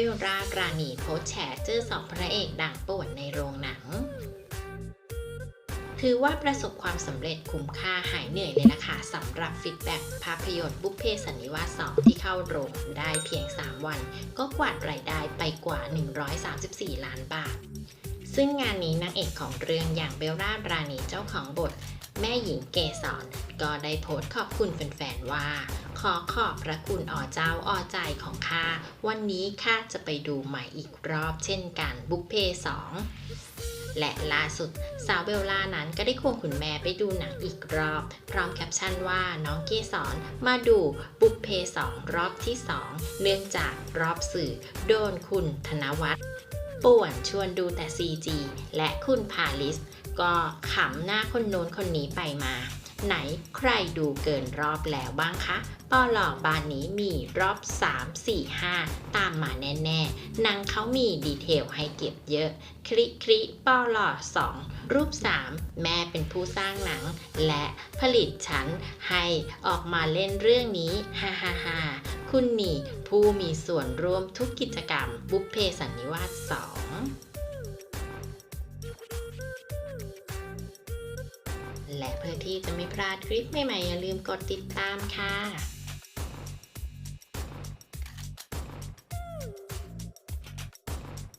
เบลล่าราณีโพสแฉเจอสองพระเอกดังป่วนในโรงหนัง ถือว่าประสบความสำเร็จคุ้มค่าหายเหนื่อยเลยนะคะสำหรับฟีดแบ็กภาพยนตร์บุพเพสันนิวาส 2 ที่เข้าโรงได้เพียง 3 วัน ก็กวาดรายได้ไปกว่า 134 ล้านบาท ซึ่งงานนี้นางเอกของเรื่องอย่างเบลล่ารานีเจ้าของบท แม่หญิงเกสรก็ได้โพสต์ขอบคุณแฟนๆว่า ขอขอบพระคุณอ่อเจ้าอ่อใจของข้าวันนี้ข้าจะไปดูใหม่อีกรอบเช่นกันบุพเพสองและล่าสุดสาวเบลล่านั้นก็ได้ควงคุณแม่ไปดูหนังอีกรอบ พร้อมแคปชั่นว่าน้องเกสรมาดูบุพเพสองรอบที่ 2 เนื่องจากรอบสื่อโดนคุณธนวัฒน์ ป่วนชวนดูแต่ CG และคุณพาลิส ก็ขำหน้าคนโน้นคนนี้ไปมา ไหนใครดูเกินรอบแล้วบ้างคะปอหลอบานนี้มีรอบ 3 4 5 ตามมาแน่ๆหนังเขามีดีเทลให้เก็บเยอะ คลิคลิปอหลอ2 รูป 3 แม่เป็นผู้สร้างหนัง และผลิตฉันให้ออกมาเล่นเรื่องนี้ฮ่าฮ่า คุณนี่ผู้มีส่วนร่วมทุกกิจกรรม บุพเพสันนิวาส2และเพื่อที่จะไม่พลาดคลิปใหม่ๆ อย่าลืมกดติดตามค่ะ